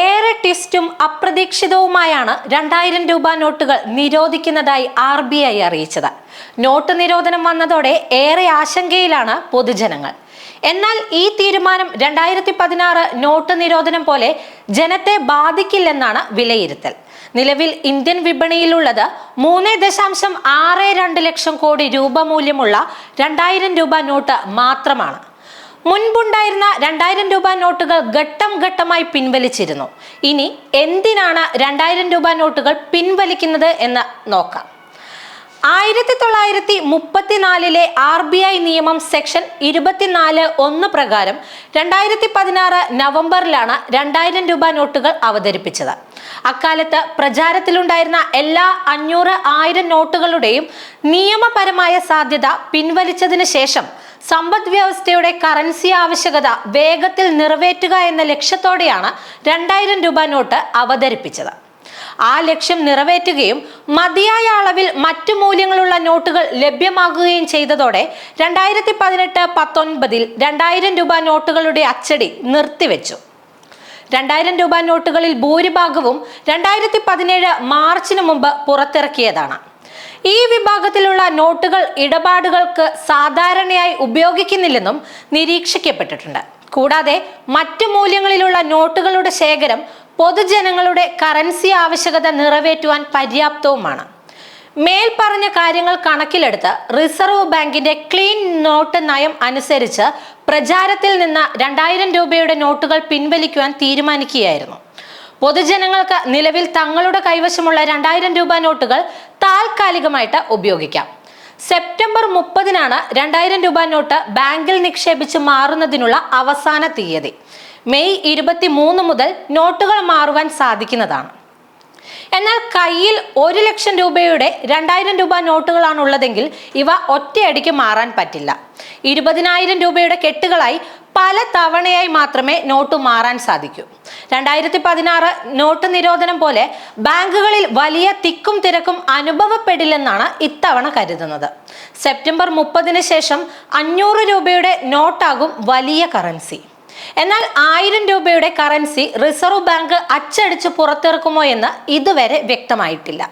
ഏറെ ട്വിസ്റ്റും അപ്രതീക്ഷിതവുമായാണ് രണ്ടായിരം രൂപ നോട്ടുകൾ നിരോധിക്കുന്നതായി ആർ ബി ഐ അറിയിച്ചത്. നോട്ട് നിരോധനം വന്നതോടെ ഏറെ ആശങ്കയിലാണ് പൊതുജനങ്ങൾ. എന്നാൽ ഈ തീരുമാനം രണ്ടായിരത്തി പതിനാറ് നോട്ട് നിരോധനം പോലെ ജനത്തെ ബാധിക്കില്ലെന്നാണ് വിലയിരുത്തൽ. നിലവിൽ ഇന്ത്യൻ വിപണിയിലുള്ളത് മൂന്ന് ദശാംശം ആറ് രണ്ട് ലക്ഷം കോടി രൂപ മൂല്യമുള്ള രണ്ടായിരം രൂപ നോട്ട് മാത്രമാണ്. മുൻപുണ്ടായിരുന്ന രണ്ടായിരം രൂപ നോട്ടുകൾ ഘട്ടം ഘട്ടമായി പിൻവലിച്ചിരുന്നു. ഇനി എന്തിനാണ് രണ്ടായിരം രൂപ നോട്ടുകൾ പിൻവലിക്കുന്നത് എന്ന് നോക്കാം. ആയിരത്തി തൊള്ളായിരത്തി മുപ്പത്തിനാലിലെ ആർ ബി ഐ നിയമം സെക്ഷൻ ഇരുപത്തിനാല് ഒന്ന് പ്രകാരം രണ്ടായിരത്തി പതിനാറ് നവംബറിലാണ് രണ്ടായിരം രൂപ നോട്ടുകൾ അവതരിപ്പിച്ചത്. അക്കാലത്ത് പ്രചാരത്തിലുണ്ടായിരുന്ന എല്ലാ അഞ്ഞൂറ് ആയിരം നോട്ടുകളുടെയും നിയമപരമായ സാധ്യത പിൻവലിച്ചതിന് ശേഷം സമ്പദ് വ്യവസ്ഥയുടെ കറൻസി ആവശ്യകത വേഗത്തിൽ നിറവേറ്റുക എന്ന ലക്ഷ്യത്തോടെയാണ് രണ്ടായിരം രൂപ നോട്ട് അവതരിപ്പിച്ചത്. ആ ലക്ഷ്യം നിറവേറ്റുകയും മതിയായ അളവിൽ മറ്റു മൂല്യങ്ങളുള്ള നോട്ടുകൾ ലഭ്യമാകുകയും ചെയ്തതോടെ രണ്ടായിരത്തി പതിനെട്ട് പത്തൊൻപതിൽ രണ്ടായിരം രൂപ നോട്ടുകളുടെ അച്ചടി നിർത്തിവെച്ചു. രണ്ടായിരം രൂപ നോട്ടുകളിൽ ഭൂരിഭാഗവും രണ്ടായിരത്തി പതിനേഴ് മാർച്ചിന് മുമ്പ് പുറത്തിറക്കിയതാണ്. ഈ വിഭാഗത്തിലുള്ള നോട്ടുകൾ ഇടപാടുകൾക്ക് സാധാരണയായി ഉപയോഗിക്കുന്നില്ലെന്നും നിരീക്ഷിക്കപ്പെട്ടിട്ടുണ്ട്. കൂടാതെ മറ്റു മൂല്യങ്ങളിലുള്ള നോട്ടുകളുടെ ശേഖരം പൊതുജനങ്ങളുടെ കറൻസി ആവശ്യകത നിറവേറ്റുവാൻ പര്യാപ്തവുമാണ്. മേൽപ്പറഞ്ഞ കാര്യങ്ങൾ കണക്കിലെടുത്ത് റിസർവ് ബാങ്കിന്റെ ക്ലീൻ നോട്ട് നയം അനുസരിച്ച് പ്രചാരത്തിൽ നിന്ന് രണ്ടായിരം രൂപയുടെ നോട്ടുകൾ പിൻവലിക്കുവാൻ തീരുമാനിക്കുകയായിരുന്നു. പൊതുജനങ്ങൾക്ക് നിലവിൽ തങ്ങളുടെ കൈവശമുള്ള രണ്ടായിരം രൂപ നോട്ടുകൾ താൽക്കാലികമായിട്ട് ഉപയോഗിക്കാം. സെപ്റ്റംബർ മുപ്പതിനാണ് രണ്ടായിരം രൂപ നോട്ട് ബാങ്കിൽ നിക്ഷേപിച്ച് മാറുന്നതിനുള്ള അവസാന തീയതി. മെയ് ഇരുപത്തി മൂന്ന് മുതൽ നോട്ടുകൾ മാറുവാൻ സാധിക്കുന്നതാണ്. എന്നാൽ കയ്യിൽ ഒരു ലക്ഷം രൂപയുടെ രണ്ടായിരം രൂപ നോട്ടുകളാണ് ഉള്ളതെങ്കിൽ ഇവ ഒറ്റയടിക്ക് മാറാൻ പറ്റില്ല. ഇരുപതിനായിരം രൂപയുടെ കെട്ടുകളായി പല തവണയായി മാത്രമേ നോട്ട് മാറാൻ സാധിക്കൂ. രണ്ടായിരത്തി പതിനാറ് നോട്ട് നിരോധനം പോലെ ബാങ്കുകളിൽ വലിയ തിക്കും തിരക്കും അനുഭവപ്പെടില്ലെന്നാണ് ഇത്തവണ കരുതുന്നത്. സെപ്റ്റംബർ മുപ്പതിന് ശേഷം അഞ്ഞൂറ് രൂപയുടെ നോട്ടാകും വലിയ കറൻസി. എന്നാൽ ആയിരം രൂപയുടെ കറൻസി റിസർവ് ബാങ്ക് അച്ചടിച്ച് പുറത്തിറക്കുമോ എന്ന് ഇതുവരെ വ്യക്തമായിട്ടില്ല.